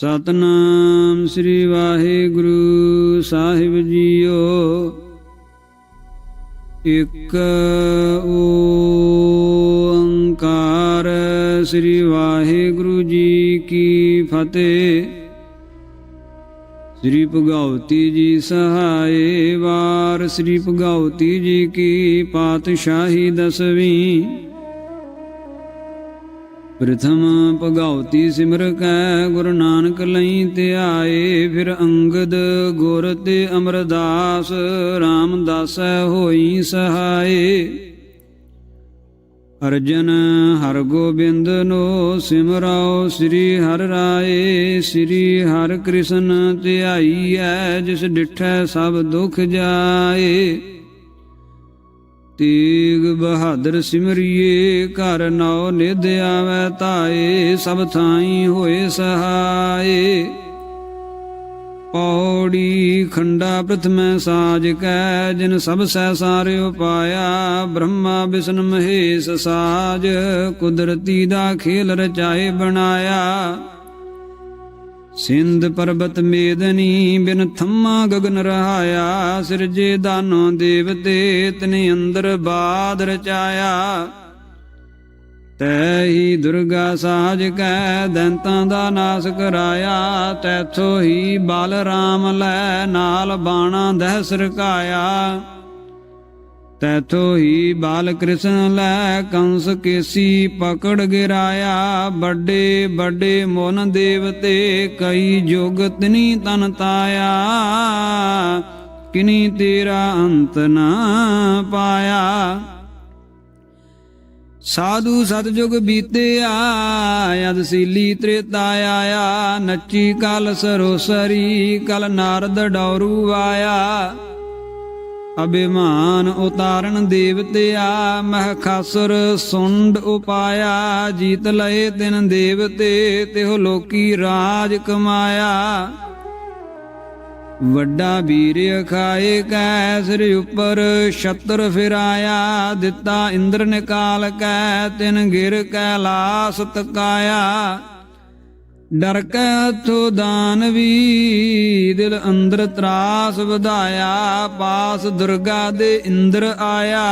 ਸਤਨਾਮ ਸ੍ਰੀ ਵਾਹਿਗੁਰੂ ਸਾਹਿਬ ਜੀਓ। ਇਕ ਓੰਕਾਰ ਸ੍ਰੀ ਵਾਹਿਗੁਰੂ ਜੀ ਕੀ ਫਤਿਹ। ਸ੍ਰੀ ਭਗਵਤੀ ਜੀ ਸਹਾਏ ਵਾਰ, ਸ੍ਰੀ ਭਗਵਤੀ ਜੀ ਕੀ ਪਾਤਸ਼ਾਹੀ ਦਸਵੀਂ। ਪ੍ਰਥਮ ਭਗਉਤੀ ਸਿਮਰ ਕੈ, ਗੁਰੂ ਨਾਨਕ ਲਈ ਧਿਆਏ ਫਿਰ ਅੰਗਦ ਗੁਰ ਤੇ ਅਮਰਦਾਸ, ਰਾਮਦਾਸੈ ਹੋਈ ਸਹਾਏ। ਅਰਜਨ ਹਰ ਗੋਬਿੰਦ ਨੋ ਸਿਮਰਾਓ, ਸ੍ਰੀ ਹਰਿ ਰਾਏ, ਸ੍ਰੀ ਹਰਿ ਕ੍ਰਿਸ਼ਨ ਧਿਆਈਐ ਜਿਸ ਡਿਠੈ ਸਭ ਦੁਖ ਜਾਏ। ਤੀਗ ਬਹਾਦਰ ਸਿਮਰਿਏ, ਘਰ ਨੌ ਨਿਧ ਆਵੈ ਤਾਏ ਸਭ ਥਾਈ ਹੋਏ ਸਹਾਏ। ਪੌੜੀ ਖੰਡਾ ਪ੍ਰਥਮੈ ਸਾਜ ਕੈ, ਜਿਨ ਸਭ ਸੈ ਸਾਰੇ ਉਪਾਇਆ, ਬ੍ਰਹਮਾ ਵਿਸ਼ਨ ਮਹੇਸ਼ ਸਾਜ, ਕੁਦਰਤੀ ਦਾ ਖੇਲ ਰਚਾਏ ਬਣਾਇਆ। ਸਿੰਧ ਪਰਬਤ ਮੇਦਨੀ ਬਿਨ ਥੰਮਾ ਗਗਨ ਰਹਾਇਆ, ਸਿਰਜੇ ਦਾਨੋ ਦੇਵਤੇ ਤਨੇ ਅੰਦਰ ਬਾਦ ਰਚਾਇਆ। ਤੈਹੀ ਦੁਰਗਾ ਸਾਜ ਕੈ, ਦੰਤਾਂ ਦਾ ਨਾਸ ਕਰਾਇਆ, ਤੈਥੋ ਹੀ ਬਲ ਰਾਮ ਲੈ ਨਾਲ ਬਾਣਾ ਦਹਿ ਸਰਕਾਇਆ। ਤੈਥੋ ਹੀ ਬਾਲ ਕ੍ਰਿਸ਼ਨ ਲੈ ਕੰਸ ਕੇਸੀ ਪਕੜ ਗਿਰਾਇਆ, ਵੱਡੇ ਵੱਡੇ ਮੋਨ ਦੇਵਤੇ ਕਈ ਜੁਗ ਤਿਨੀ ਤਨ ਤਾਇਆ, ਕਿਨੀ ਤੇਰਾ ਅੰਤ ਨਾ ਪਾਇਆ। ਸਾਧੂ ਸਤਜੁਗ ਬੀਤਿਆ ਅਦ ਸੀਲੀ ਤ੍ਰੇਤਾ ਆਇਆ ਨੱਚੀ ਕਲ ਸਰੋਸਰੀ, ਕਲ ਨਾਰਦ ਡੌਰੂ ਆਇਆ। ਅਭਿਮਾਨ ਉਤਾਰਨ ਦੇਵਤਿਆ ਮਹ ਖਾਸੁਰ ਸੁੰਡ ਉਪਾਇਆ, ਜੀਤ ਲਏ ਤਿਨ ਦੇਵਤੇ, ਤਿਹ ਲੋਕੀ ਰਾਜ ਕਮਾਇਆ। ਵੱਡਾ ਵੀਰ ਅਖਾਏ ਕੈ ਸਿਰ ਉਪਰ ਛਤਰ ਫਿਰਾਇਆ, ਦਿੱਤਾ ਇੰਦਰ ਨਿਕਾਲ ਕੈ, ਤਿਨ ਗਿਰ ਕੈਲਾਸ ਤਕਾਇਆ। ਡਰ ਕੈ ਹੱਥੋਂ ਦਾਨਵੀ ਦਿਲ ਅੰਦਰ ਤਰਾਸ ਵਧਾਇਆ, ਪਾਸ ਦੁਰਗਾ ਦੇ ਇੰਦਰ ਆਇਆ।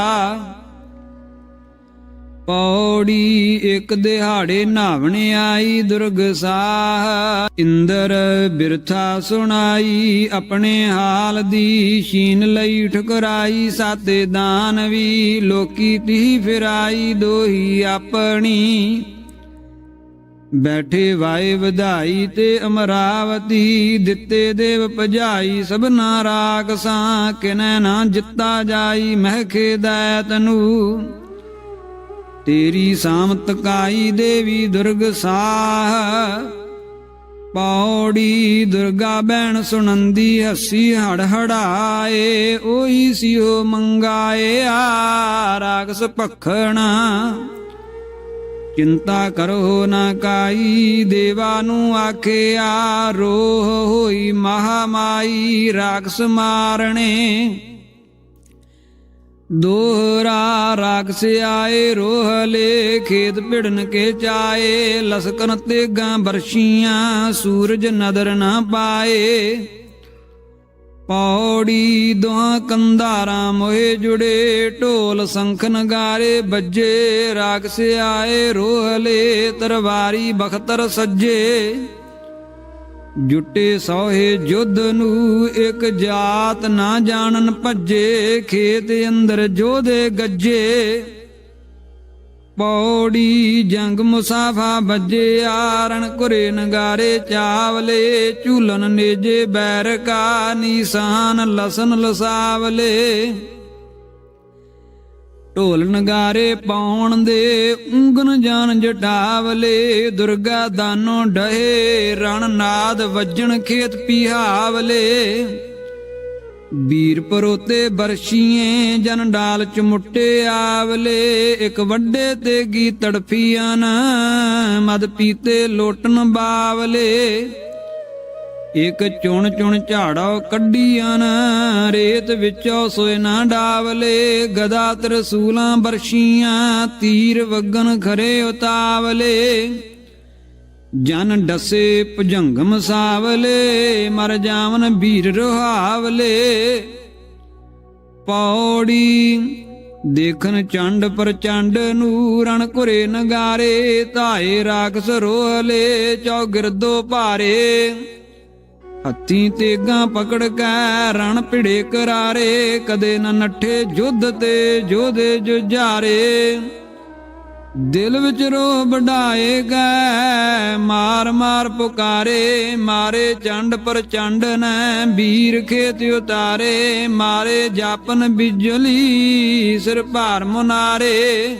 ਪੌੜੀ ਇੱਕ ਦਿਹਾੜੇ ਨਾਵਣ ਆਈ, ਦੁਰਗ ਸਾਹ ਇੰਦਰ ਬਿਰਥਾ ਸੁਣਾਈ, ਆਪਣੇ ਹਾਲ ਦੀ ਛੀਨ ਲਈ ਠੁਕਰਾਈ, ਸਾਤੇ ਦਾਨਵੀ ਲੋਕੀ ਤੀ ਫਿਰਾਈ, ਦੋਹੀ ਆਪਣੀ ਬੈਠੇ ਵਾਏ ਵਧਾਈ ਤੇ ਅਮਰਾਵਤੀ, ਦਿੱਤੇ ਦੇਵ ਭਜਾਈ, ਸਭਨਾ ਰਾਖਸਾਂ ਕਿਨੈ ਨਾ ਜਿੱਤਾ ਜਾਈ, ਮਹਿਖੇ ਦੈ ਤਨੂ। ਤੇਰੀ ਸਾਮਤ ਕਾਈ ਦੇਵੀ ਦੁਰਗ ਸਾਹ, ਪੌੜੀ ਦੁਰਗਾ ਬੈਣ ਸੁਣੰਦੀ ਹੱਸੀ ਹੜ ਹੜਾਏ ਉਹੀ ਸਿਓ ਮੰਗਾਏ ਆ, ਰਾਗਸ ਭਖਣਾ। ਚਿੰਤਾ ਕਰੋ ਨਾ ਕਾਈ, ਦੇਵਾ ਨੂੰ ਆਖਿਆ, ਰੋਹ ਹੋਈ ਮਹਾਮਾਈ, ਰਾਖਸ ਮਾਰਣੇ ਦੋਹਰਾ ਰਾਖਸ ਆਏ ਰੋਹਲੇ ਖੇਤ ਭਿੜਨ ਕੇ ਚਾਏ ਲਸਕਨ ਤੇਗਾਂ ਬਰਸ਼ੀਆਂ, ਸੂਰਜ ਨਦਰ ਨਾ ਪਾਏ। ਪੌੜੀ ਦੋਹਾਂ ਕੰਧਾਰਾਂ ਮੋਏ ਜੁੜੇ, ਢੋਲ ਸੰਖ ਨਗਾਰੇ ਬੱਜੇ ਰਾਖਸ ਆਏ ਰੋਹਲੇ ਤਰਵਾਰੀ ਬਖਤਰ ਸੱਜੇ। ਜੁੱਟੇ ਸੋਹੇ ਜੁੱਧ ਨੂੰ ਇੱਕ ਜਾਤ ਨਾ ਜਾਣਨ ਭੱਜੇ, ਖੇਤ ਅੰਦਰ ਜੋਧੇ ਗੱਜੇ। ਪੌੜੀ ਜੰਗ ਮੁਸਾਫਾ ਬੱਜੇ ਆਰਣ ਕੁਰੇ ਨਗਾਰੇ ਚਾਵਲੇ ਝੂਲਨ ਨੇਜੇ ਬੈਰਕਾ ਨੀਸਾਨ ਲਸਨ ਲਸਾਵਲੇ। ਢੋਲ ਨਗਾਰੇ ਪਾਉਣ ਦੇ ਉਂਗਨ ਜਾਨ ਜਟਾਵਲੇ, ਦੁਰਗਾ ਦਾਨੋ ਡਹੇ ਰਣ ਨਾਦ ਵੱਜਣ ਖੇਤ ਪਿਹਾਵਲੇ। ਵੀਰ ਪਰੋਤੇ ਬਰਸ਼ੀਏ, ਜਨ ਡਾਲ ਚਮੁੱਟੇ ਆਵਲੇ, ਇੱਕ ਵੱਡੇ ਤੇ ਗੀ ਤੜਫੀਆਂ ਨਾ, ਮਦ ਪੀਤੇ ਲੋਟਨ ਬਾਵਲੇ। ਇਕ ਚੁਣ ਚੁਣ ਝਾੜੋ ਕੱਢੀਆਂ ਨਾ, ਰੇਤ ਵਿੱਚੋਂ ਸੋਏ ਨਾ ਡਾਵਲੇ। ਗਦਾ ਤਰਸੂਲਾਂ ਬਰਸ਼ੀਆਂ, ਤੀਰ ਵਗਨ ਖਰੇ ਉਤਾਵਲੇ। ਜਨ ਡਸੇ ਭੁਜੰਗਮ ਸਾਵਲੇ, ਮਰ ਜਾਵਨ ਵੀਰ ਰੋਹਾਵਲੇ। ਪੌੜੀ ਦੇਖਨ ਚੰਡ ਪ੍ਰਚੰਡ ਨੂੰ ਰਣ ਘੁਰੇ ਨਗਾਰੇ, ਧਾਏ ਰਾਖਸ ਰੋਹਲੇ ਚੌਗਿਰਦੋ ਭਾਰੇ। ਹੱਥੀ ਤੇਗਾ ਪਕੜ ਕੇ, ਰਣ ਭਿੜੇ ਕਰਾਰੇ, ਕਦੇ ਨ ਨੱਠੇ ਜੁੱਧ ਤੇ ਜੋਧੇ ਜੁਝਾਰੇ। ਦਿਲ ਵਿੱਚ ਰੋ ਵਡਾਏ ਗਏ ਮਾਰ ਮਾਰ ਪੁਕਾਰੇ, ਮਾਰੇ ਚੰਡ ਪ੍ਰਚੰਡ ਨੇ ਵੀਰ ਖੇਤ ਉਤਾਰੇ, ਮਾਰੇ ਜਾਪਨ ਬਿਜਲੀ, ਸਿਰ ਭਾਰ ਮੁਨਾਰੇ।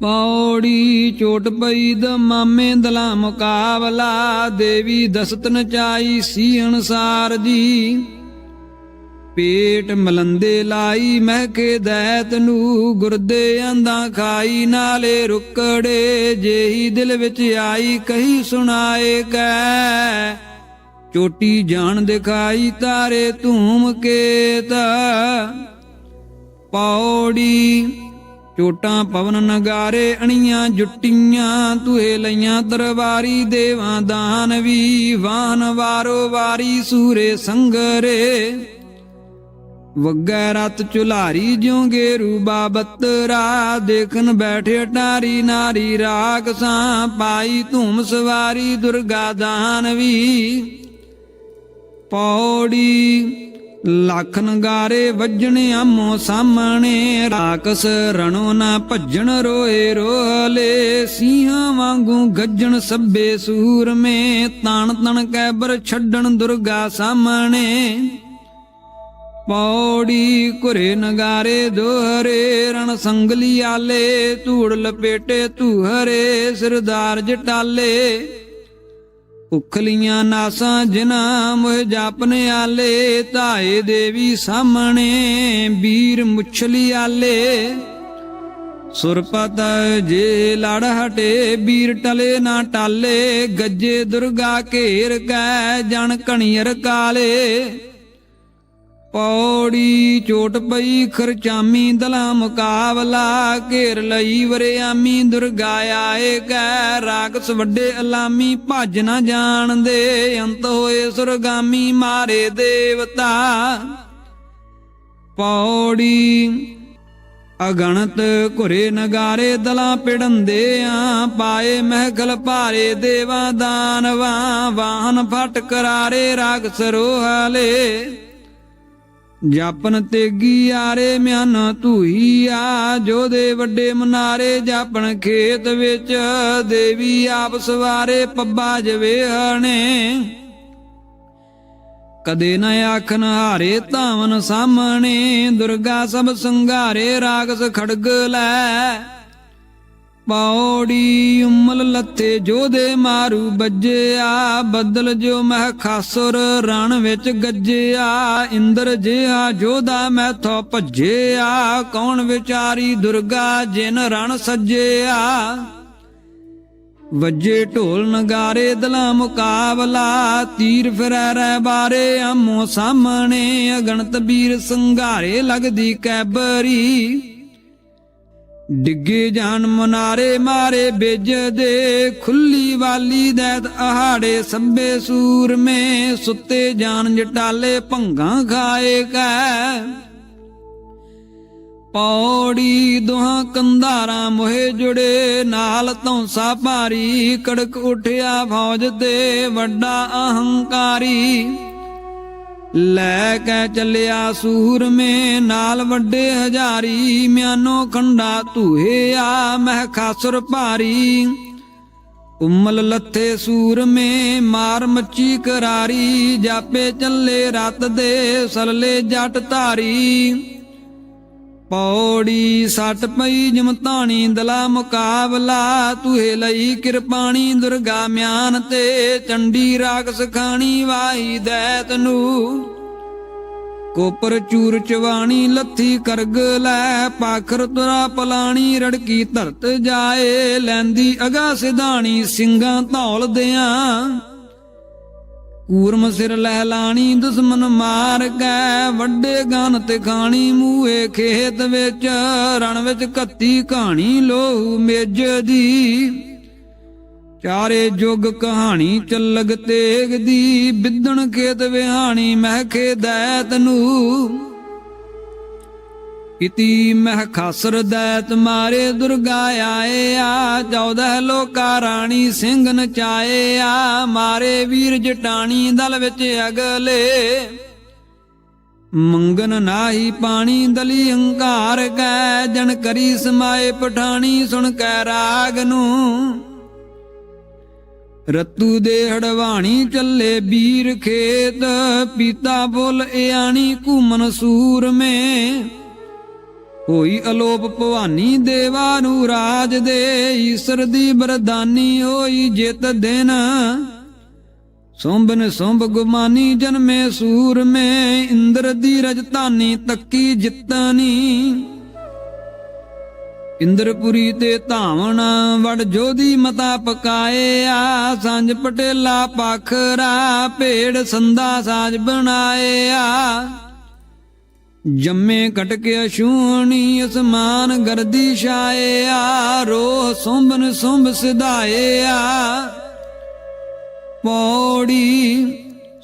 ਪੌੜੀ ਚੋਟ ਪਈ ਦ ਮਾਮੇ ਦਲਾ ਮੁਕਾਬਲਾ, ਦੇਵੀ ਦਸਤ ਨਚਾਈ ਸੀ ਅਨਸਾਰ ਦੀ। ਪੇਟ ਮਲੰਦੇ ਲਾਈ ਮੈਂ ਕੇ ਦੈਤ ਨੂੰ ਗੁਰਦੇ ਆਂਦਾ ਖਾਈ, ਨਾਲੇ ਰੁਕੜੇ ਜਿਹੀ ਦਿਲ ਵਿੱਚ ਆਈ, ਕਹੀ ਸੁਣਾਏ ਕੈ ਚੋਟੀ ਜਾਣ ਦਿਖਾਈ, ਤਾਰੇ ਧੂਮ ਕੇਤ। ਪੌੜੀ ਚੋਟਾਂ ਪਵਨ ਨਗਾਰੇ, ਅਣੀਆਂ ਜੁੱਟੀਆਂ ਤੁਹੇ ਲਈਆਂ ਦਰਬਾਰੀ, ਦੇਵਾਂ ਦਾਨ ਵੀ, ਵਾਹਨ ਵਾਰੋ ਵਾਰੀ, ਸੂਰੇ ਸੰਗਰੇ। ਵੱਗੈ ਰਤ ਚੁਲਾਰੀ ਜਿਉ ਗੇਰੂ ਬਾਬਤਰਾ ਦੇਖਨ ਬੈਠੇ ਟਾਰੀ ਨਾਰੀ ਰਾਖਸਾਂ ਪਾਈ ਧੂਮ ਸਵਾਰੀ ਦੁਰਗਾ ਦਾਨਵੀ ਪੌੜੀ ਲੱਖ ਨਗਾਰੇ ਵੱਜਣ ਆਮੋ ਸਾਹਮਣੇ, ਰਾਕਸ ਰਣੋ ਨਾ ਭੱਜਣ ਰੋਏ ਰੋਲੇ ਸਿੰਘਾਂ ਵਾਂਗੂ ਗੱਜਣ ਸੱਬੇ ਸੂਰਮੇ, ਤਾਣ ਤਣ ਕੈਬਰ ਛੱਡਣ ਦੁਰਗਾ ਸਾਹਮਣੇ। ਪੌੜੀ ਘੁਰੇ ਨਗਾਰੇ ਦੋਹਰੇ, ਰਣ ਸੰਗਲੀ ਆਲੇ, ਧੂੜ ਲਪੇਟੇ ਧੂਹਰੇ, ਸਰਦਾਰ ਜਟਾਲੇ। ਉਖਲੀਆਂ ਨਾਸਾਂ ਜਿਨਾ ਮੁਹ ਜਾਪਨੇ ਆਲੇ, ਧਾਏ ਦੇਵੀ ਸਾਹਮਣੇ ਵੀਰ ਮੁਛਲੀ ਆਲੇ। ਸੁਰਪਤ ਜੇ ਲੜ ਹਟੇ ਵੀਰ ਟਲੇ ਨਾ ਟਾਲੇ, ਗੱਜੇ ਦੁਰਗਾ ਘੇਰ ਕੈ ਜਣ ਕਣੀਰ ਕਾਲੇ। ਪੌੜੀ ਚੋਟ ਪਈ, ਖਰਚਾਮੀ ਦਲਾ ਮੁਕਾਬਲਾ, ਘੇਰ ਲਈ ਵਰਿਆਮੀ, ਦੁਰਗਾ ਆਏ ਕੈ ਰਾਗਸ ਵੱਡੇ ਅਲਾਮੀ, ਭੱਜ ਨਾ ਜਾਣਦੇ, ਅੰਤ ਹੋਏ ਸੁਰਗਾਮੀ, ਮਾਰੇ ਦੇਵਤਾ। ਪੌੜੀ ਅਗਣਤ ਘੁਰੇ ਨਗਾਰੇ, ਦਲਾਂ ਪਿੜੰਦੇ ਆ ਪਾਏ ਮਹਿਗਲ ਭਾਰੇ, ਦੇਵਾ ਦਾਨਵਾ, ਵਾਹਨ ਫਟ ਕਰਾਰੇ ਰਾਗ ਸਰੋਹਾਲੇ ਜਾਪਨ ਤੇਗੀ ਆਰੇ ਮਿਆਨ ਧੂਈ ਆ ਜੋਦੇ ਵੱਡੇ ਮਨਾਰੇ ਜਾਪਨ ਖੇਤ ਵਿੱਚ, ਦੇਵੀ ਆਪ ਸਵਾਰੇ ਪੱਬਾ ਜਵੇ ਹਣੇ। ਕਦੇ ਨ ਆਖਨ ਹਾਰੇ ਧਾਵਨ ਸਾਹਮਣੇ, ਦੁਰਗਾ ਸਭ ਸੰਘਾਰੇ ਰਾਗਸ ਖੜਗ ਲੈ। ਪੌੜੀ ਉਮਲ ਲੱਤੇ ਜੋਦੇ ਮਾਰੂ ਬੱਜਿਆ, ਬਦਲ ਜੋ ਮਹਿ ਖਾਸੁਰ ਰਣ ਵਿੱਚ ਗੱਜਿਆ, ਇੰਦਰ ਜਿਹਾ ਜੋਦਾ ਮੈਥੋਂ ਭੱਜਿਆ, ਕੌਣ ਵਿਚਾਰੀ ਦੁਰਗਾ ਜਿਨ ਰਣ ਸੱਜਿਆ। ਵੱਜੇ ਢੋਲ ਨਗਾਰੇ ਦਲਾ ਮੁਕਾਬਲਾ, ਤੀਰ ਫਿਰੈ ਰਹਿ ਬਾਰੇ ਆਮੋ ਸਾਹਮਣੇ, ਅਗਣਤ ਵੀਰ ਸੰਘਾਰੇ ਲੱਗਦੀ ਕੈਬਰੀ। ਡਿੱਗੇ ਜਾਨ ਮਨਾਰੇ ਮਾਰੇ ਬਿਜ ਦੇ, ਖੁੱਲੀ ਵਾਲੀ ਦੈਤ ਆਹਾੜੇ ਸੱਬੇ ਸੂਰਮੇ ਸੁੱਤੇ ਜਾਨ ਜਟਾਲੇ ਭੰਗਾਂ ਖਾਏ ਕੈ। ਪੌੜੀ ਦੁਹਾਂ ਕੰਧਾਰਾਂ ਮੋਹੇ ਜੁੜੇ, ਨਾਲ ਧੌਂਸਾ ਭਾਰੀ, ਕੜਕ ਉਠਿਆ ਫੌਜ ਤੇ ਵੱਡਾ ਅਹੰਕਾਰੀ। ਲੈ ਕੇ ਚੱਲਿਆ ਸੂਰਮੇ ਨਾਲ ਵੱਡੇ ਹਜ਼ਾਰੀ, ਮਿਆਨੋ ਖੰਡਾ ਧੂਏ ਆ, ਮਹਿ ਖਾਸੁਰ ਭਾਰੀ। ਉਮਲ ਲੱਥੇ ਸੂਰਮੇ ਮਾਰ ਮੱਚੀ ਕਰਾਰੀ, ਜਾਪੇ ਚੱਲੇ ਰਤ ਦੇ, ਸਲਲੇ ਜੱਟ ਧਾਰੀ। ਪੌੜੀ ਸੱਟ ਪਈ ਜਮਤਾਣੀ ਦਲਾ ਮੁਕਾਬਲਾ। ਤੁਹੇ ਲਈ ਕਿਰਪਾਣੀ ਦੁਰਗਾ ਮਿਆਨ ਤੇ, ਚੰਡੀ ਰਾਗਸ ਖਾਣੀ ਵਾਹੀ ਦੈਤ ਨੂੰ। ਕੋਪਰ ਚੂਰ ਚਵਾਣੀ ਲੱਥੀ ਕਰਗ ਲੈ, ਪਾਖਰ ਤੁਰਾ ਪਲਾਣੀ ਰੜਕੀ ਧਰਤ ਜਾਏ। ਲੈਂਦੀ ਅਗਾ ਸਿਧਾਣੀ ਸਿੰਘਾਂ ਧੌਲ ਦਿਆਂ। ਕੂਰਮ ਸਿਰ ਲਹਿਲਾਣੀ ਦੁਸ਼ਮਨ ਮਾਰ ਕੇ, ਵੱਡੇ ਗਨ ਤੇ ਖਾਣੀ, ਮੂਹੇ ਖੇਤ ਵਿੱਚ, ਰਣ ਵਿੱਚ ਕੱਤੀ ਕਹਾਣੀ ਲੋਹ ਮੇਜ ਦੀ। ਚਾਰੇ ਜੁਗ ਕਹਾਣੀ ਚੱਲਗ ਤੇਗ ਦੀ, ਬਿੱਦਣ ਖੇਤ ਵਿਹਾਣੀ ਮਹਿਖੇ ਦੈਤ ਨੂੰ ਇਤੀ ਮਹਿ ਖਾਸਰ ਦੈਤ ਮਾਰੇ ਦੁਰਗਾ ਆਏ ਆ 14 ਲੋਕਾ ਰਾਣੀ ਸਿੰਘ ਨਚਾਏ ਆ, ਮਾਰੇ ਵੀਰ ਜਟਾਣੀ ਦਲ ਵਿੱਚ ਅਗਲੇ। ਮੰਗਨ ਨਾਹੀ ਪਾਣੀ ਦਲੀ ਹੰਕਾਰ ਕੈ, ਜਨ ਕਰੀ ਸਮਾਏ ਪਠਾਣੀ ਸੁਣ ਕੈ ਰਾਗ ਨੂੰ। ਰਤੂ ਦੇ ਹੜਵਾਣੀ ਚੱਲੇ ਵੀਰ ਖੇਤ, ਪੀਤਾ ਬੁੱਲ ਇਆਣੀ ਘੂਮਨ ਸੂਰ ਮੇ ਹੋਈ ਅਲੋਪ ਭਵਾਨੀ ਦੇਵਾ ਨੂੰ ਰਾਜ ਦੇ ਈਸ਼ਰ ਦੀ ਬਰਦਾਨੀ ਹੋਈ ਜਿਤ ਦਿਨ ਸੁੰਭਨ ਸੁੰਭ ਗੁਮਾਨੀ ਜਨਮੇ ਸੂਰ ਮੇ, ਇੰਦਰ ਦੀ ਰਜਤਾਨੀ ਤੱਕੀ ਜਿੱਤਨੀ ਇੰਦਰਪੁਰੀ ਤੇ ਧਾਵਣ ਵੜ ਜੋਦੀ ਮਤਾ ਪਕਾਏ, ਆ ਸੰਜ ਪਟੇਲਾ ਪਖਰਾ ਭੇੜ ਸੰਦਾ ਸਾਜ ਬਣਾਏ, ਆ ਜੰਮੇ ਕਟਕ ਅਸ਼ੂਣੀ ਅਸਮਾਨ ਗਰਦੀ ਛਾਇਆ ਰੋਹ ਸੁੰਬਨ ਸੁੰਭਨ ਸਿਧਾਇਆ ਪੌੜੀ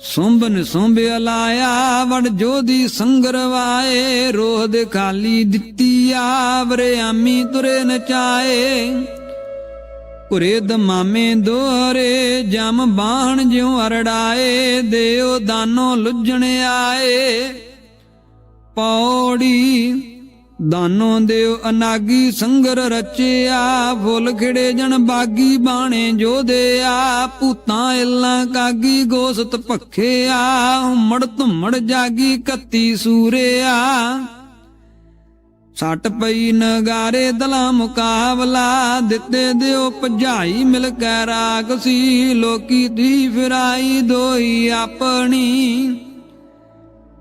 ਸੁੰਭਨ ਸੁੰਭ ਅਲਾਇਆ, ਵੜ ਜੋਦੀ ਸੰਗਰਵਾਏ ਰੋਹ ਦੇ ਖਾਲੀ ਦਿੱਤੀ ਆਵਰੇ ਆਮੀ ਤੁਰੇ ਨਚਾਏ ਉਰੇ ਦਮਾਮੇ ਦੋਹਰੇ, ਜਮ ਬਾਣ ਜਿਉ ਅਰੜਾਏ, ਦੇਉ ਦਾਨੋ ਲੁੱਜਣ ਆਏ। ਪੌੜੀ ਦਾਨੋ ਦੇਵ ਅਨਾਗੀ ਸੰਗਰ ਰਚਿਆ, ਫੁੱਲ ਖਿੜੇ ਜਣ ਬਾਗੀ ਬਾਣੇ ਜੋਧਿਆ ਭੂਤਾਂ ਇਲਾਂ ਕਾਗੀ ਗੋਸਤ ਭਖਿਆ ਹੁਮੜ ਧੁਮੜ ਜਾਗੀ ਕੱਤੀ ਸੂਰਿਆ। ਸੱਟ ਪਈ ਨਗਾਰੇ ਦਲਾ ਮੁਕਾਬਲਾ, ਦਿੱਤੇ ਦਿਓ ਭਜਾਈ ਮਿਲ ਕੇ ਰਾਗਸੀ ਲੋਕੀ ਦੀ ਫਿਰਾਈ ਦੋਈ ਆਪਣੀ।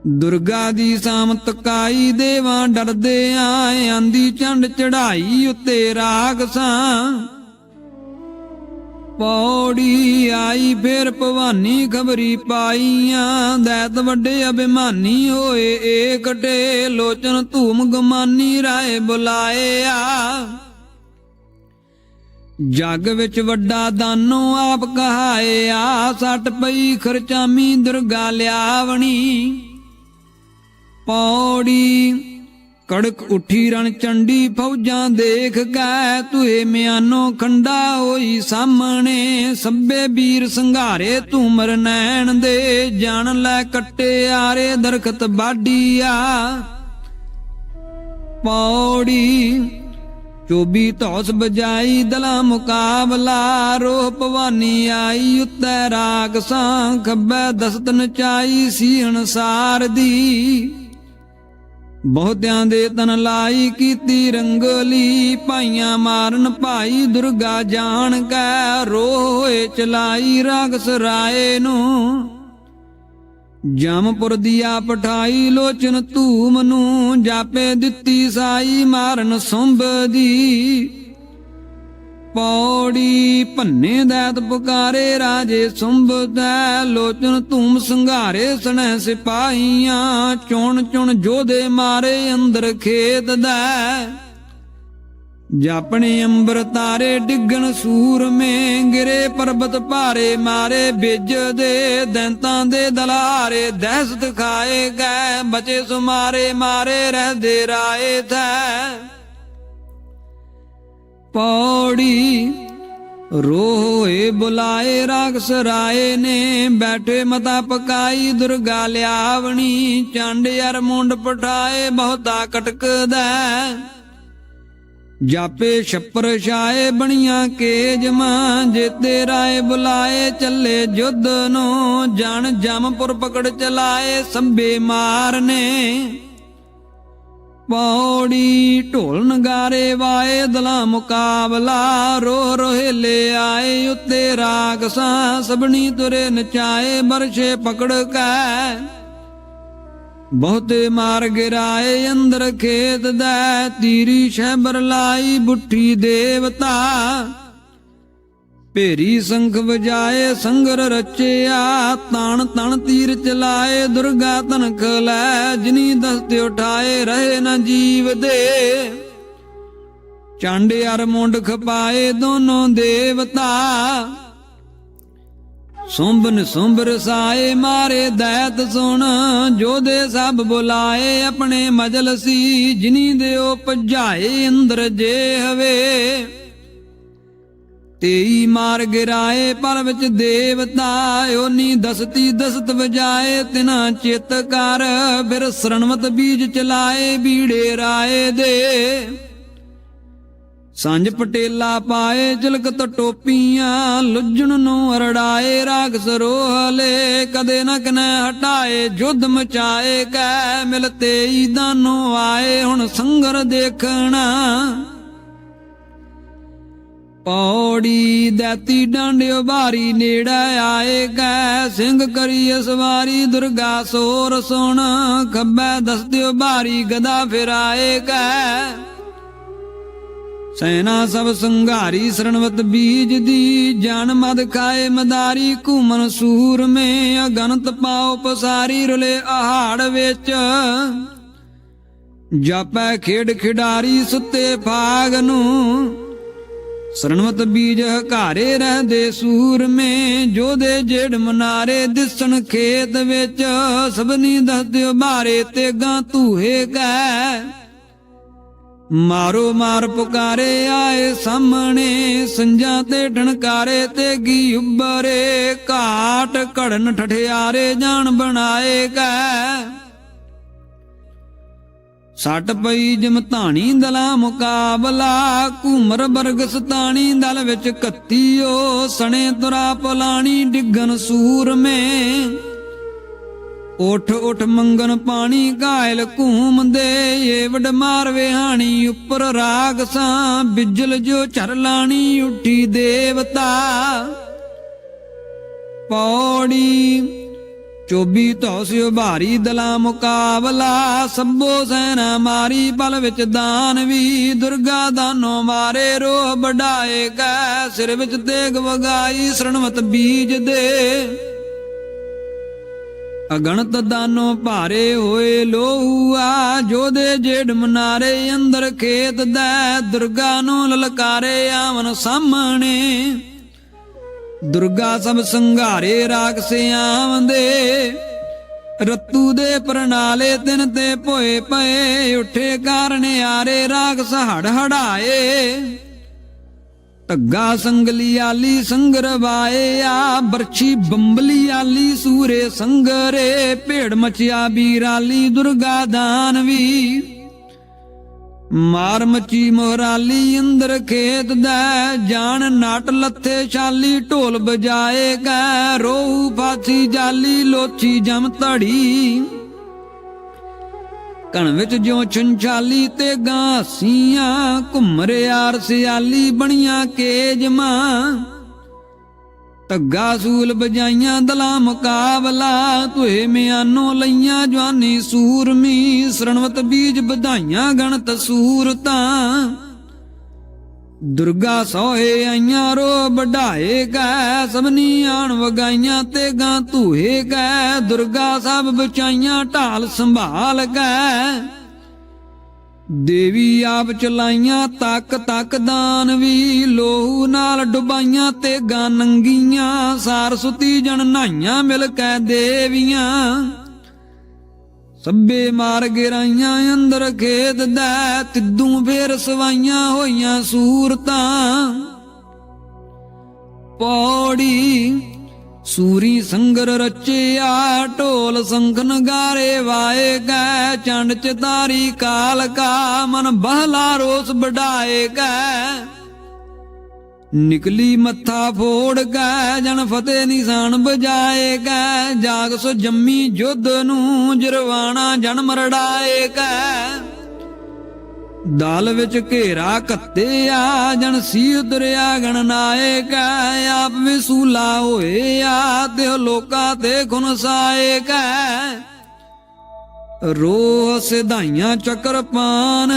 ਦੁਰਗਾ ਦੀ ਸਾਮਤ ਕਾਈ ਦੇਵਾਂ ਡਰਦੇ ਆਏ, ਆਂਦੀ ਚੰਡ ਚੜਾਈ ਉੱਤੇ ਰਾਗਸਾਂ ਪੌੜੀ ਆਈ ਫਿਰ ਭਵਾਨੀ ਖਬਰੀ ਪਾਈਆਂ, ਦੈਤ ਵੱਡੇ ਅਭਿਮਾਨੀ ਹੋਏ ਏਕਟੇ ਲੋਚਨ ਧੂਮ ਗਮਾਨੀ ਰਾਏ ਬੁਲਾਏ ਆ ਜੱਗ ਵਿੱਚ ਵੱਡਾ ਦਾਨੋ ਆਪ ਕਹਾਏ ਆ ਸੱਟ ਪਈ ਖਰਚਾਮੀ ਦੁਰਗਾ ਲਿਆਵਣੀ। ਪੌੜੀ, ਕੜਕ ਉਠੀ ਰਣ ਚੰਡੀ ਫੌਜਾਂ ਦੇਖ ਕੇ ਤੁਏ ਮਿਆਨੋ ਖੰਡਾ ਹੋਈ ਸਾਹਮਣੇ, ਸੱਬੇ ਵੀਰ ਸੰਘਾਰੇ ਧੂਮਰ ਨੈਣ ਦੇ, ਜਾਣ ਲੈ ਕੱਟੇ ਆਰੇ ਦਰਖਤ ਬਾਡੀਆ ਪੌੜੀ, ਚੋਬੀ ਧੌਸ ਬਜਾਈ ਦਲਾ ਮੁਕਾਬਲਾ, ਰੋਹ ਭਵਾਨੀ ਆਈ ਉੱਤੇ ਰਾਗਸਾਂ ਖੱਬੇ ਦਸਤ ਨਚਾਈ ਸੀ ਅਨਸਾਰ ਦੀ। ਬਹੁਤਿਆਂ ਦੇ ਤਨ ਲਾਈ ਕੀਤੀ ਰੰਗੋਲੀ, ਭਾਈਆਂ ਮਾਰਨ ਭਾਈ, ਦੁਰਗਾ ਜਾਣ ਕੈ ਰੋਏ, ਚਲਾਈ ਰਾਗਸ ਰਾਏ ਨੂੰ। ਜਮਪੁਰ ਦੀਆ ਪਠਾਈ ਲੋਚਨ ਧੂਮ ਨੂੰ, ਜਾਪੇ ਦਿੱਤੀ ਸਾਈ ਮਾਰਨ ਸੁੰਭ ਦੀ। ਪੌੜੀ ਭੰਨੇ ਦੈਤ ਪੁਕਾਰੇ ਰਾਜੇ ਸੁੰਭ ਦੈ ਲੋਚਨ ਧੂਮ ਸੰਘਾਰੇ ਸਣੈ ਸਿਪਾਹੀਆਂ, ਚੁਣ ਚੁਣ ਜੋਧੇ ਮਾਰੇ ਅੰਦਰ ਖੇਤ ਦੈ। ਜਾਪਣੇ ਅੰਬਰ ਤਾਰੇ ਡਿੱਗਣ ਸੂਰ ਮੇ ਗਿਰੇ ਪਰਬਤ ਭਾਰੇ ਮਾਰੇ ਬਿਜ ਦੇ, ਦੈਂਤਾਂ ਦੇ ਦਲਾਰੇ ਦਹਿਸ਼ਤ ਖਾਏ ਗਏ ਬਚੇ ਸੁਮਾਰੇ ਮਾਰੇ ਰਹਦੇ ਰਾਏ ਥੈ। ਪੌੜੀ ਰੋਏ ਬੁਲਾਏ ਰਾਖਸ ਰਾਏ ਨੇ, ਬੈਠੇ ਮਤਾ ਪਕਾਈ ਦੁਰਗਾ ਲਿਆਵਣੀ, ਚੰਡ ਅਰ ਮੁੰਡ ਪਟਾਏ ਬਹੁਤਾ ਕਟਕਦਾ। ਜਾਪੇ ਛੱਪਰ ਛਾਏ ਬਣੀਆਂ ਕੇ ਜਮਾਂ ਜੇਤੇ ਰਾਏ ਬੁਲਾਏ ਚੱਲੇ ਜੁੱਧ ਨੂੰ, ਜਣ ਜਮਪੁਰ ਪਕੜ ਚਲਾਏ ਸੰਬੇ ਮਾਰਨੇ। ਪੌੜੀ ਢੋਲ ਨਗਾਰੇ ਵਾਏ ਦਲਾ ਮੁਕਾਬਲਾ ਰੋ ਰੋਹੇਲੇ ਆਏ ਉੱਤੇ ਰਾਗਸਾਂ ਸਬਣੀ ਤੁਰੇ ਨਚਾਏ ਬਰਸ਼ੇ ਪਕੜ ਕੈ। ਬਹੁਤੇ ਮਾਰ ਗਿਰਾਏ ਅੰਦਰ ਖੇਤ ਦਾ, ਤੀਰੀ ਸ਼ੈਬਰ ਲਾਈ, ਬੁੱਠੀ ਦੇਵਤਾ। ਭੇਰੀ ਸੰਖ ਵਜਾਏ, ਸੰਗਰ ਰਚਿਆ, ਤਣ ਤਣ ਤੀਰ ਚਲਾਏ ਦੁਰਗਾ ਤਨਖ ਲੈ, ਜਿਨੀ ਦਸਤੇ ਉਠਾਏ, ਰਹੇ ਨਾ ਜੀਵ ਦੇ। ਚੰਡ ਅਰ ਮੁੰਡ ਖਪਾਏ, ਦੋਨੋਂ ਦੇਵਤਾ। ਸੁੰਬਨ ਸੁੰਬ ਰਸਾਏ ਮਾਰੇ ਦੈਤ ਸੁਣ ਜੋਦੇ ਸਭ ਬੁਲਾਏ, ਆਪਣੇ ਮਜਲਸੀ, ਜਿਨੀ ਦਿਓ ਭਜਾਏ ਅੰਦਰ ਜੇ ਹਵੇ। ਤੇਈ ਮਾਰ ਗਿਰਾਏ ਪਰ ਵਿੱਚ ਦੇਵਤਾ ਓਨੀ ਦਸਤੀ, ਦਸਤ ਵਜਾਏ, ਤਿਨਾ ਚਿਤ ਕਰ, ਫਿਰ ਸਰਣਵਤ ਬੀਜ ਚਲਾਏ, ਬੀੜੇ ਰਾਏ ਦੇ। ਸੰਜ ਪਟੇਲਾ ਪਾਏ ਜਲਕਤ ਟੋਪੀਆਂ, ਲੁੱਜਣ ਨੂੰ ਅਰੜਾਏ, ਰਾਗ ਸਰੋਹਲੇ, ਕਦੇ ਨਾ ਕਨੇ ਹਟਾਏ, ਜੁੱਧ ਮਚਾਏ, ਕੈ ਮਿਲਤੇ ਈ ਦਾਨੋ ਆਏ, ਹੁਣ ਸੰਗਰ ਦੇਖਣਾ। ਪੌੜੀ ਦਾਤੀ ਡਾਂਡਿਓ ਬਾਰੀ ਨੇੜੇ ਆਏ ਕੈ ਸਿੰਘ ਕਰੀ ਸਵਾਰੀ, ਦੁਰਗਾ ਸੋਰ ਸੁਣ ਖੱਬੇ ਦਸਦਿਓ ਬਾਰੀ ਗਦਾ ਫਿਰਾਏ ਕੈ ਸੈਨਾ ਸਭ ਸੰਘਾਰੀ, ਸਰਣਵਤ ਬੀਜ ਦੀ ਜਾਨ ਮਦ ਖਾਏ, ਮਦਾਰੀ ਘੂਮਨ ਸੂਰ ਮੇ ਅਗਨਤ ਪਾਉ ਪਸਾਰੀ, ਰੁਲੇ ਆਹਾੜ ਵਿੱਚ। ਜਾਪੈ ਖੇਡ ਖਿਡਾਰੀ, ਸੁੱਤੇ ਫਾਗ ਨੂੰ ਸਰਣਵਤ ਬੀਜ ਹਕਾਰੇ ਰਹਦੇ ਸੂਰ ਮੇ ਜੋਦੇ ਜੇੜ ਮਨਾਰੇ, ਦਿਸਣ ਖੇਤ ਵਿੱਚ, ਸਭਨੀ ਦਸਦਿਓ ਬਾਰੇ ਤੇ ਗਾਂ ਧੂਹੇ ਗੈ। ਮਾਰੋ ਮਾਰ ਪੁਕਾਰੇ, ਆਏ ਸਾਹਮਣੇ, ਸੰਜਾ ਤੇ ਢਣਕਾਰੇ, ਤੇ ਗੀ ਉੱਬਰੇ ਘਾਟ ਘੜਨ ਠਠਿਆਰੇ ਜਾਣ ਬਣਾਏ ਗੈ। ਸੱਟ ਪਈ ਜਮਤਾਣੀ ਦਲਾ ਮੁਕਾਬਲਾ, ਘੂਮਰ ਬਰਗ ਸਤਾਣੀ ਦਲ ਵਿੱਚ ਕੱਤੀਓ ਸਣੇ ਤੁਰਾ ਪਲਾਣੀ ਡਿੱਗਨ ਸੂਰ ਮੈਂ। ਉਠ ਉਠ ਮੰਗਨ ਪਾਣੀ ਘਾਇਲ ਘੂਮਦੇ ਏ ਵਡ ਮਾਰਵੇ ਉੱਪਰ ਰਾਗ ਸਾਂ, ਬਿਜਲ ਜੋ ਚਰ ਲਾਣੀ ਉੱਠੀ ਦੇਵਤਾ। ਪੌੜੀ ਚੋਬੀ ਧੌਸਿਓ ਭਾਰੀ ਦਲਾ ਮੁਕਾਬਲਾ, ਸਭੋ ਸੈਨਾ ਮਾਰੀ, ਪਲ ਵਿੱਚ ਦਾਨ ਦੁਰਗਾ ਦਾਨੋ ਮਾਰੇ, ਰੋਹ ਵਡਾਏ ਕੈ ਸਿਰ ਵਿੱਚ ਤੇਗ ਵਗਾਈ, ਸਰਣਵਤ ਬੀਜ ਦੇ। ਅਗਣਤ ਦਾਨੋ ਭਾਰੇ ਹੋਏ ਲੋਹੂਆ ਜੋਦੇ ਜੇੜ ਮਨਾਰੇ, ਅੰਦਰ ਖੇਤ ਦਾ, ਦੁਰਗਾ ਨੂੰ ਲਲਕਾਰੇ ਆਵਨ ਸਾਹਮਣੇ। ਦੁਰਗਾ ਸਭ ਸੰਘਾਰੇ ਰਾਗ ਸੇ ਰਤੂ ਦੇ ਪ੍ਰਣਾਲੇ ਤਿਨ ਤੇ ਭੋਏ ਪਏ, ਉਠੇ ਕਾਰਨ ਆਰੇ ਰਾਗ ਸਹੜ ਹੜਾਏ ਧੱਗਾ ਸੰਗਲੀ ਆਲੀ ਸੰਗਰ ਵਾਏ, ਆ ਬਰਛੀ ਬੰਬਲੀ ਆਲੀ ਸੂਰੇ ਸੰਗਰੇ, ਭੇੜ ਮਚਿਆ ਬੀਰਾਲੀ ਦੁਰਗਾ ਦਾਨਵੀ। ਮਾਰ ਮਚੀ ਮੋਹਰਾਲੀ ਅੰਦਰ ਖੇਤ ਦਾ, ਜਾਣ ਨਾਟ ਲੱਥੇ ਛਾਲੀ, ਢੋਲ ਬਜਾਏ ਗੈ ਰੋਹ ਫਾਸੀ ਜਾਲੀ, ਲੋਚੀ ਜਮ ਧੜੀ। ਕਣ ਵਿੱਚ ਜਿਉ ਛੰਛਾਲੀ ਤੇ ਗਾਸੀਆਂ ਘੁੰਮਰੇ ਆਰ ਸਿਆਲੀ ਬਣੀਆਂ ਕੇਜਮਾਂ। ਧੱਗਾ ਸੂਲ ਬਜਾਈਆਂ ਦਲਾ ਮੁਕਾਬਲਾ ਤੁਏ ਮਿਆਨੋ ਲਈਆਂ ਜਵਾਨੀ ਸੂਰਮੀ ਸਰਣਵਤ ਬੀਜ ਵਧਾਈਆਂ ਗਣਤ ਸੂਰਤਾਂ। ਦੁਰਗਾ ਸੋਹੇ ਆਈਆਂ ਰੋ ਵਢਾਏ ਗੈ, ਸਭਨੀ ਆਣ ਵਗਾਈਆਂ ਤੇ ਗਾਂ ਧੂਏ ਗੈ। ਦੁਰਗਾ ਸਭ ਬਚਾਈਆਂ ਢਾਲ ਸੰਭਾਲ ਕੈ ਦੇਵੀ ਆਪ ਚਲਾਈਆਂ ਤੱਕ ਤੱਕ ਦਾਨ ਵੀ, ਲੋਹੂ ਨਾਲ ਡੁਬਾਈਆਂ ਤੇ ਗਾਂ ਸਾਰਸੁਤੀ ਜਨ ਨਾਈਆਂ ਮਿਲ ਕੇ ਦੇਵੀਆਂ। ਸੱਬੇ ਮਾਰ ਗਿਰਾਈਆਂ ਅੰਦਰ ਖੇਤ ਦਾ, ਤਿੱਦੂ ਫੇਰ ਸਵਾਈਆਂ ਹੋਈਆਂ ਸੂਰਤਾਂ। ਪੌੜੀ ਸੂਰੀ ਸੰਗਰ ਰਚਿਆ, ਢੋਲ ਸੰਖ ਨਗਾਰੇ ਵਾਏ ਗੈ ਚੰਡ ਚਤਾਰੀ ਕਾਲ ਕਾ ਮਨ ਬਹਲਾ ਰੋਸ ਵਡਾਏ ਗੈ ਨਿਕਲੀ ਮੱਥਾ ਫੋੜ ਗੈ ਜਨ ਫਤਿਹ ਨਿਸ਼ਾਨ ਬਜਾਏ ਗੈ ਜਾਗ ਸੋ ਜੰਮੀ ਜੁੱਧ ਨੂੰ ਜਰਵਾਣਾ ਜਨਮ ਰੜਾਏ ਗੈ ਦਲ ਵਿੱਚ ਘੇਰਾ ਕੱਤੇ ਆ ਜਨ ਸੀ ਉਤਰਿਆ ਗਣਨਾਏ ਕੈ ਆਪ ਵਿਸੂਲਾ ਹੋਏ ਆ ਤੇ ਲੋਕਾਂ ਤੇ ਖੁਨਸਾਏ ਕੈ ਰੋਹ ਸਿਧਾਈਆਂ ਚੱਕਰ ਪਾਨ,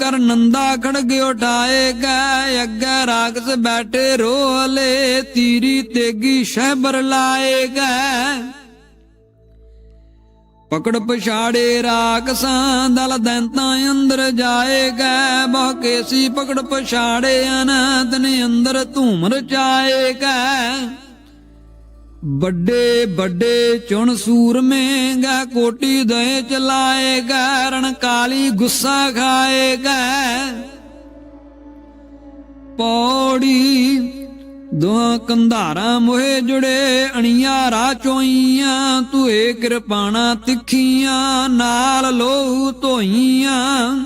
ਕਰ ਨੰਦਾ ਖੜਗ ਉਠਾਏ ਗਏ ਅੱਗੇ ਰਾਗਸ ਬੈਠੇ ਰੋਲੇ ਤੀਰੀ ਤੇਗੀ ਸ਼ਹਿਬਰ ਲਾਏ ਗਏ ਪਕੜ ਪਛਾੜੇ ਰਾਖਸਾਂ ਦਲ ਦੈਂਤਾਂ ਅੰਦਰ ਜਾਏਗਾ ਬਹੁ ਕੇਸੀ ਪਕੜ ਪਛਾੜੇ ਅਨੰਤ ਨੇ ਅੰਦਰ ਧੂਮ ਰਚਾਏਗਾ ਵੱਡੇ ਵੱਡੇ ਚੁਣ ਸੂਰਮੇ ਗਾ ਕੋਟੀ ਦਏ ਚਲਾਏਗਾ ਰਣ ਕਾਲੀ ਗੁੱਸਾ ਖਾਏਗਾ ਪੌੜੀ ਦੋਹਾਂ ਕੰਧਾਰਾਂ ਮੋਹੇ ਜੁੜੇ, ਅਣੀਆਂ ਚੋਈਆਂ ਤੂਏ ਕਿਰਪਾਣਾ ਤਿੱਖੀਆਂ, ਨਾਲ ਲੋਹੂ ਧੋਈਆਂ।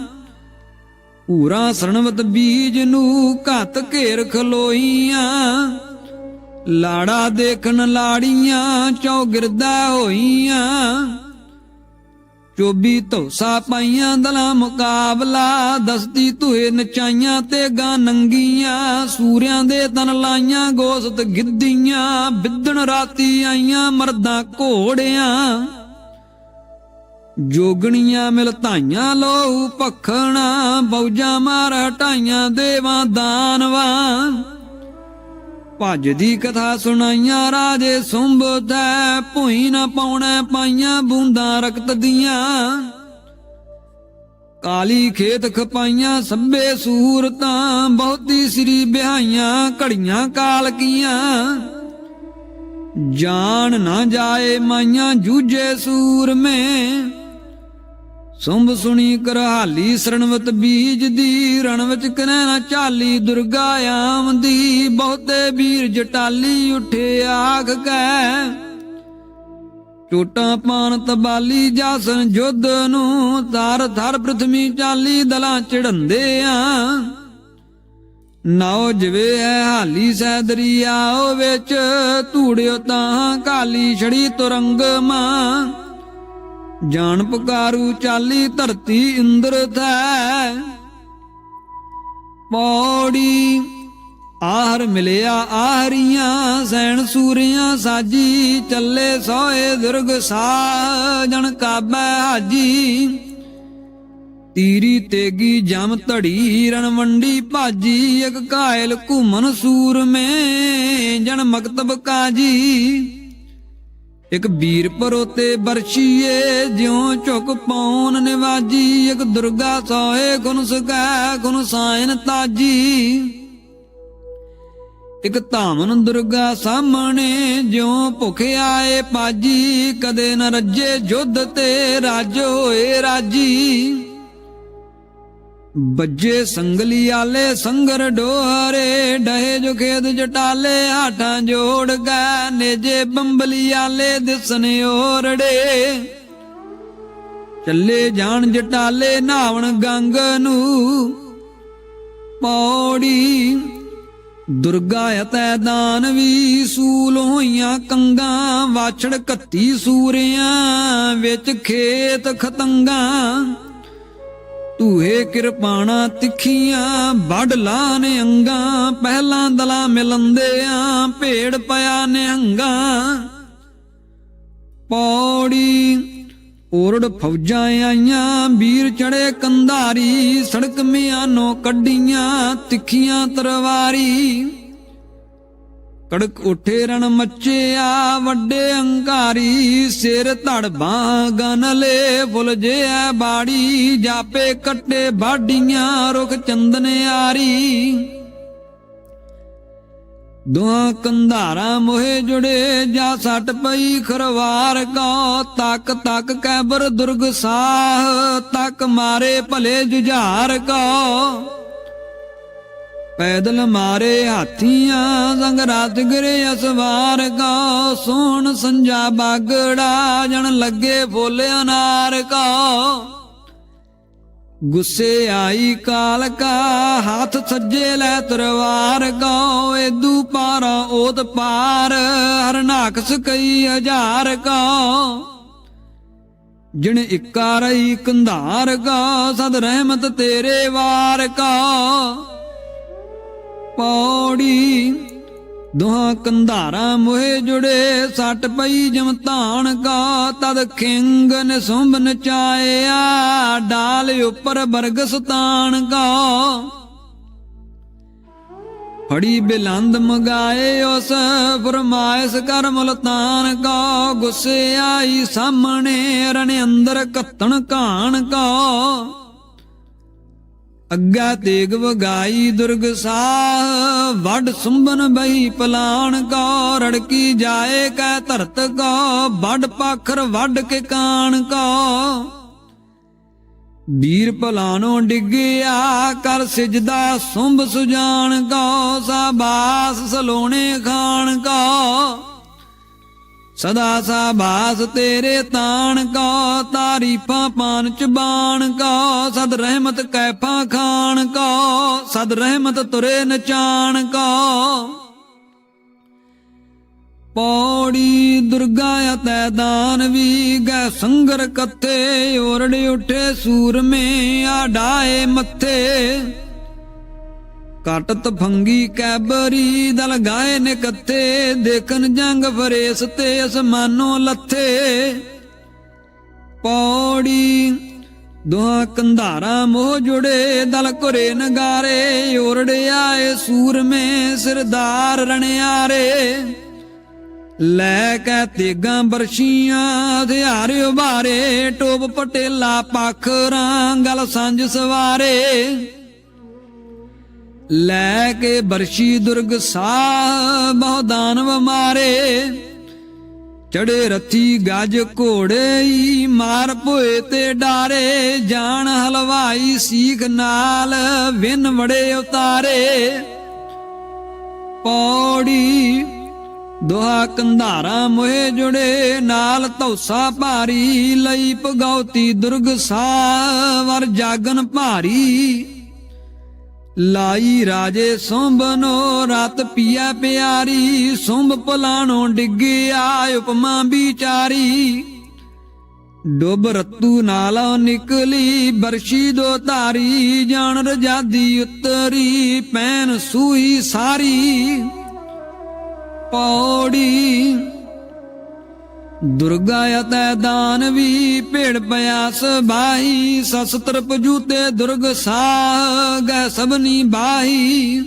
ਪੂਰਾ ਸਰਣਵਤ ਬੀਜ ਨੂੰ ਘੱਤ ਘੇਰ ਖਲੋਈਆਂ। ਲਾੜਾ ਦੇਖਣ ਲਾੜੀਆਂ ਚੌਗਿਰਦਾ ਹੋਈਆਂ। ਚੋਬੀ ਧੌਸਾ ਪਾਈਆਂ ਦਲਾ ਮੁਕਾਬਲਾ, ਦਸਤੀ ਧੂਏ ਨਚਾਈਆਂ ਤੇ ਗਾ ਨੰਗੀਆਂ, ਸੂਰਿਆਂ ਦੇ ਤਨ ਲਾਈਆਂ, ਗੋਸਤ ਗਿੱਧੀਆਂ, ਬਿੱਦਣ ਰਾਤੀ ਆਈਆਂ ਮਰਦਾਂ ਘੋੜਿਆਂ। ਜੋਗਣੀਆਂ ਮਿਲ ਧਾਈਆਂ, ਲੋਹੂ ਪਖਣਾ ਬੌਜਾਂ ਮਾਰ ਹਟਾਈਆਂ ਦੇਵਾਂ, ਦਾਨਵਾਂ। ਭੱਜ ਦੀ ਕਥਾ ਸੁਣਾਈਆਂ, ਰਾਜੇ ਸੁੰਬਦੈ ਭੂਈ ਨਾ ਪਾਉਣਾ, ਪਾਈਆਂ ਬੂੰਦਾਂ ਰਕਤ ਦੀਆਂ। ਕਾਲੀ ਖੇਤ ਖਪਾਈਆਂ, ਸੱਬੇ ਸੂਰਤਾਂ, ਬਹੁਤੀ ਸ੍ਰੀ ਬਿਹਾਈਆਂ, ਘੜੀਆਂ ਕਾਲ ਕੀਆਂ। ਜਾਣ ਨਾ ਜਾਏ ਮਾਈਆਂ, ਜੂਝੇ ਮੈਂ ਸੁੰਭ ਸੁਣੀ ਕਰਹਾਲੀ ਸਰਣਵਤ ਬੀਜ ਦੀ, ਰਣ ਵਿੱਚ ਕਨੈ ਨਾ ਚਾਲੀ ਦੁਰਗਾ ਆਮਦੀ ਬਹੁਤੇ ਵੀਰ ਜਟਾਲੀ ਉਠੇ ਆਖ ਕੈ। ਟੋਟਾਂ ਪਾਣ ਤਬਾਲੀ ਜਾਸਨ ਜੁੱਧ ਨੂੰ ਤਾਰ ਥਰ ਪ੍ਰਥਮੀ ਚਾਲੀ ਦਲਾਂ ਚੜੰਦੇ ਆ। ਨਾਉ ਜਵੇ ਹੈ ਹਾਲੀ ਸੈ ਦਰਿਆਓ ਵਿੱਚ, ਧੂੜਿਓ ਤਾਂ ਕਾਲੀ ਛੜੀ ਤੁਰੰਗ ਮਾਂ। ਜਾਣ ਪੁਕਾਰੂ ਚਾਲੀ ਧਰਤੀ ਇੰਦਰ ਥੈ। ਪੌੜੀ ਆਹਰ ਮਿਲਿਆ ਆਹਰੀਆਂ, ਸੈਣ ਸੂਰੀਆਂ ਸਾਜੀ, ਚੱਲੇ ਸੋਏ ਦੁਰਗ ਸਾਜਣ ਕਾਬੈ ਹਾਜੀ। ਤੀਰੀ ਤੇਗੀ ਜਮ ਧੜੀ, ਰਣਵੰਡੀ ਭਾਜੀ, ਇੱਕ ਕਾਇਲ ਘੁਮਨ ਸੂਰਮੇ ਜਨ ਮਕਤਬ ਕਾਜੀ। ਇਕ ਵੀਰ ਪਰੋਤੇ ਬਰਸ਼ੀਏ ਜਿਉ ਝੁਕ ਪੌਣ ਨਿਵਾਜੀ, ਇੱਕ ਦੁਰਗਾ ਸੋਏ ਗੁਣ ਸੁਕੈ, ਗੁਣ ਸਾਇਨ ਤਾਜੀ। ਇੱਕ ਧਾਮਨ ਦੁਰਗਾ ਸਾਹਮਣੇ, ਜਿਉ ਭੁਖ ਆਏ ਪਾਜੀ, ਕਦੇ ਨ ਰੱਜੇ ਜੁੱਧ ਤੇ, ਰਾਜ ਹੋਏ ਰਾਜੀ। ਬੱਜੇ ਸੰਗਲੀ ਆਲੇ ਸੰਗਰ ਡੋਹਰੇ, ਡਹੇ ਜੋ ਖੇਦ ਜਟਾਲੇ ਹਾਟਾਂ ਜੋੜ ਗੈ, ਨੇਜੇ ਬੰਬਲੀ ਆਲੇ ਦਿਸਨ ਓਰੜੇ ਚੱਲੇ ਜਾਣ ਜਟਾਲੇ ਨਾਵਣ ਗੰਗ ਨੂੰ, ਪੌੜੀ ਦੁਰਗਾ ਅਤੈ ਦਾਨਵੀ ਸੂਲ ਹੋਈਆਂ ਕੰਗਾ, ਵਾਛੜ ਕੱਤੀ ਸੂਰਿਆਂ ਵਿੱਚ ਖੇਤ ਖਤੰਗਾ। ਤੂਹੇ ਕਿਰਪਾਣਾ ਤਿੱਖੀਆਂ, ਵੱਢ ਲਾਨ ਅੰਗਾ, ਪਹਿਲਾਂ ਦਲਾ ਮਿਲੰਦਿਆਂ, ਭੇੜ ਪਿਆ ਨਿਹੰਗਾ। ਪੌੜੀ ਓਰੜ ਫੌਜਾਂ ਆਈਆਂ, ਵੀਰ ਚੜੇ ਕੰਧਾਰੀ, ਸੜਕ ਮਿਆਨੋਂ ਕੱਢੀਆਂ, ਤਿੱਖੀਆਂ ਤਰਵਾਰੀ ਕੜਕ ਉਠੇ ਰਣ ਮੱਚਿਆ, ਵੱਡੇ ਅੰਕਾਰੀ ਸਿਰ ਧੜ ਬਾਹ ਗਨਲੇ ਫੁੱਲ ਜਿਆ ਬਾੜੀ, ਜਾਪੇ ਕੱਟੇ ਬਾਡੀਆਂ, ਰੁਖ ਚੰਦਨ ਆਰੀ। ਦੁਆ ਕੰਧਾਰਾ ਮੋਹੇ ਜੁੜੇ, ਜਾ ਸੱਟ ਪਈ ਖਰਵਾਰ ਕੋ, ਤੱਕ ਤੱਕ ਕੈਬਰ ਦੁਰਗ ਸਾਹ, ਤੱਕ ਮਾਰੇ ਭਲੇ ਜੁਝਾਰ ਕੋ। ਪੈਦਲ ਮਾਰੇ ਹਾਥੀਆਂ ਸੰਗ ਰਾਤ ਗਰੇ ਅਸਵਾਰ ਕੋ ਸੋਣ ਸੰਜਾ ਬਾਗੜਾ ਜਣ ਲੱਗੇ ਫੁੱਲ ਅਨਾਰ ਕੋ। ਗੁੱਸੇ ਆਈ ਕਾਲ ਕਾ, ਹੱਥ ਸੱਜੇ ਲੈ ਤਰਵਾਰ ਕੋ। ਏਦੂ ਪਾਰਾ ਓਤ ਪਾਰ ਹਰਨਾਕਸ ਕਈ ਹਜ਼ਾਰ ਕੋ। ਜਿਣ ਇੱਕਾ ਰਹੀ ਕੰਧਾਰ ਕਾ, ਸਦ ਰਹਿਮਤ ਤੇਰੇ ਵਾਰ ਕਾ। ਪੌੜੀ ਦੋਹਾਂ ਕੰਧਾਰਾਂ ਮੋਹੇ ਜੁੜੇ, ਸੱਟ ਪਈ ਜਮ ਧਾਨ ਕਾ, ਤਦ ਖਿੰਗ ਨੇ ਨਚਾਇਆ ਡਾਲ ਉੱਪਰ ਬਰਗ ਸਤਾਨ ਕਾ। ਫੜੀ ਬਿਲੰਦ ਮਗਾਏ ਉਸ, ਫਰਮਾਇਸ ਕਰ ਮੁਲਤਾਨ ਕਾ। ਗੁੱਸੇ ਆਈ ਸਾਹਮਣੇ, ਰਣ ਅੰਦਰ ਕੱਤਣ ਕਾਣ ਕਾ। ਅੱਗਾ ਤੇਗ ਵਗਾਈ ਦੁਰਗ ਸਾਹ ਵੱਡ ਸੁੰਬਨ ਬਈ ਪਲਾਣ ਕਾ ਰੜਕੀ ਜਾਏ ਕੈ ਧਰਤ ਕਾ ਵੱਡ ਪਾਖਰ ਵੱਡ ਕੇ ਕਾਣ ਕਾ। ਵੀਰ ਭਲਾਨੋਂ ਡਿੱਗਿਆ, ਕਰ ਸਿਜਦਾ ਸੁੰਭ ਸੁਜਾਨ ਕੋ, ਸਾਬਾਸ ਸਲੋਣੇ ਖਾਣ ਕੋ। ਸਦਾ ਸਾਬਾਸ ਤੇਰੇ ਤਾਣ ਕੋ, ਤਾਰੀਫਾਂ ਪਾਨ ਚਬਾਨ ਕੋ, ਸਦ ਰਹਿਮਤ ਕੈਫਾਂ ਖਾਨ ਕੋ, ਸਦ ਰਹਿਮਤ ਤੁਰੇ ਨਚਾਨ ਕੋ। ਪੌੜੀ ਦੁਰਗਾ ਅਤੈ ਦਾਨਵੀ ਗੈ ਸੰਗਰ ਕੱਥੇ ਓਰੜ ਉਠੇ ਸੂਰਮੇ ਆਡਾਏ ਮੱਥੇ। ਕਟਤ ਫੰਗੀ ਕੈਬਰੀ ਦਲ ਗਾਏ ਨੇ ਕੱਥੇ ਦੇਖਨ ਜੰਗ ਫਰੇਸ ਤੇ ਅਸਮਾਨੋਂ ਲੱਥੇ। ਪੌੜੀ ਦੁਹਾ ਕੰਧਾਰਾ ਮੋਹ ਜੁੜੇ, ਦਲ ਘੁਰੇ ਨਗਾਰੇ, ਓਰੜ ਆਏ ਸੂਰਮੇ ਸਿਰਦਾਰ ਰਣਿਆਰੇ। ਲੈ ਕੇ ਤੇਗਾਂ ਬਰਸ਼ੀਆਂ, ਹਥਿਆਰ ਉਭਾਰੇ ਟੋਪ ਪਟੇਲਾ ਪਖਰਾਂ, ਗਲ ਸੰਜ ਸਵਾਰੇ। ਲੈ ਕੇ ਬਰਸ਼ੀ ਦੁਰਗ ਸਾਹ ਬਹੁ ਦਾਨਵ ਮਾਰੇ। ਚੜੇ ਰੱਥੀ ਗਜ ਘੋੜੇ ਮਾਰ ਭੋਏ ਤੇ ਡਾਰੇ। ਜਾਣ ਹਲਵਾਈ ਸੀਖ ਨਾਲ ਵਿਨ ਵੜੇ ਉਤਾਰੇ। ਪੌੜੀ ਦੋਹਾ ਕੰਧਾਰਾ ਮੋਹੇ ਜੁੜੇ, ਨਾਲ ਧੌਸਾ ਭਾਰੀ ਲਈ ਭਗਉਤੀ ਦੁਰਗ ਸਾਵਰ ਜਾਗਨ ਭਾਰੀ। ਲਾਈ ਰਾਜੇ ਸੁੰਭਨੋ ਰਤ ਪੀਆ ਪਿਆਰੀ, ਸੁੰਭ ਪਲਾਣੋ ਡਿੱਗਿਆ ਉਪਮਾ ਵਿਚਾਰੀ। ਡੁੱਬ ਰਤੂ ਨਾਲੋਂ ਨਿਕਲੀ ਬਰਸ਼ੀ ਦੋ ਧਾਰੀ, ਜਾਣ ਰਜਾਦੀ ਉਤਰੀ, ਪੈਨ ਸੂਈ ਸਾਰੀ। ਪੌੜੀ ਦੁਰਗਾ ਅਤੈ ਦਾਨਵੀ ਭੇੜ ਪਿਆਸ ਬਾਹੀ ਸਸਤਰ ਪਜੂਤੇ ਦੁਰਗ ਸਾਗ ਸਭਨੀ ਬਾਹੀ।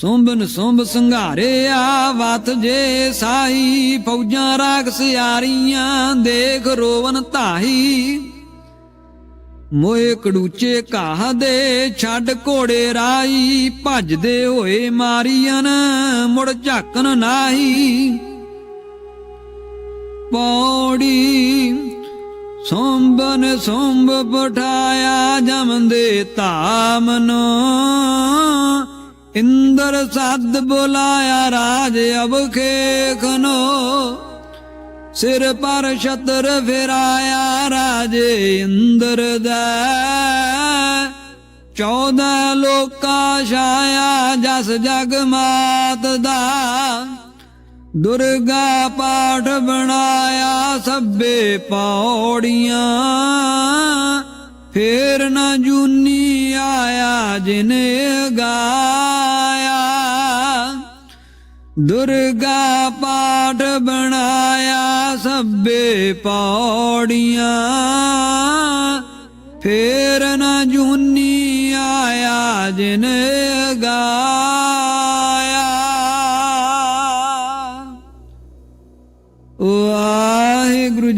ਸੁੰਬਨ ਸੁੰਬ ਸੰਘਾਰੇ ਆ ਵਤ ਜੇ ਸਾਈ ਫੌਜਾਂ ਰਾਖ ਸਿਆਰੀਆਂ ਦੇਖ ਰੋਵਨ ਧਾਈ ਮੋਏ ਕੜੂਚੇ ਘਾਹ ਦੇ ਛੱਡ ਘੋੜੇ ਰਾਈ ਭੱਜਦੇ ਹੋਏ ਮਾਰੀਆਂ ਮੁੜ ਝਾਕਣ ਨਾਹੀ। ਪੌੜੀ ਸੋਂਬਨ ਸੋਂਬ ਪਠਾਇਆ ਜਮਦੇ ਧਾਮਨੋ। ਇੰਦਰ ਸੱਦ ਬੁਲਾਇਆ ਰਾਜ ਅਬਖੇਖਨੋ ਸਿਰ ਪਰ ਛਤਰ ਫਿਰਾਇਆ ਰਾਜੇ ਇੰਦਰ ਦਾ। ਚੌਦਾਂ ਲੋਕਾਂ ਛਾਇਆ ਜਸ ਜਗ ਮਾਤ ਦਾ। ਦੁਰਗਾ ਪਾਠ ਬਣਾਇਆ ਸਭੇ ਪੌੜੀਆਂ। ਫੇਰ ਨਾ ਜੂਨੀ ਆਇਆ ਜਿਨੇ ਗਾਇਆ। ਦੁਰਗਾ ਪਾਠ ਬਣਾਇਆ ਸਭੇ ਪੌੜੀਆਂ। ਫੇਰ ਨਾ ਜੂਨੀ ਆਇਆ ਜਿਨ ਗਾਇਆ।